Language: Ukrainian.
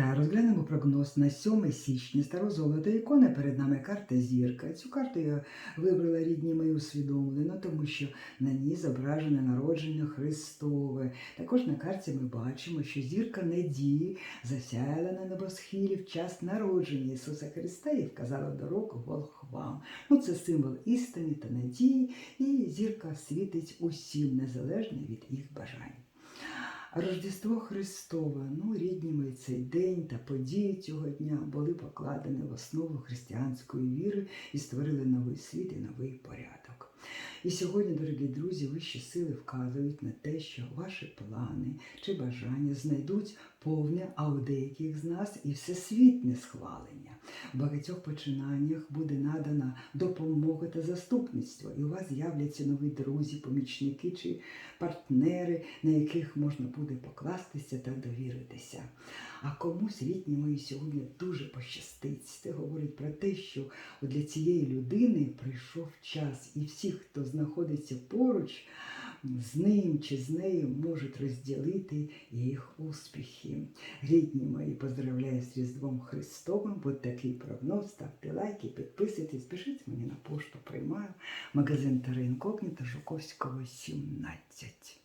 Вітаю, розглянемо прогноз на 7 січня старозолота ікона. Перед нами карта зірка. Цю карту я вибрала рідні мої усвідомлено, тому що на ній зображене народження Христове. Також на карті ми бачимо, що зірка надії засяяла на небосхилі в час народження Ісуса Христа і вказала дорогу волхвам. Ну, це символ істини та надії, і зірка світить усім, незалежно від їх бажань. Рождество Христове, ну, рідні ми цей день та події цього дня були покладені в основу християнської віри і створили новий світ і новий порядок. І сьогодні, дорогі друзі, вищі сили вказують на те, що ваші плани чи бажання знайдуть повне, а у деяких з нас і всесвітнє схвалення. В багатьох починаннях буде надана допомога та заступництво, і у вас з'являться нові друзі, помічники чи партнери, на яких можна буде покластися та довіритися. А комусь рідні мої сьогодні дуже пощастить. Це говорить про те, що для цієї людини прийшов час, і всі, хто знаходиться поруч з ним чи з нею, можуть розділити їх успіхи. Рідні мої, поздравляю з Різдвом Христовим. Будь такий прогноз, ставте лайки, підписуйтесь, пишіть мені на пошту, приймаю. Магазин Тара Інкогніта Жуковського, 17.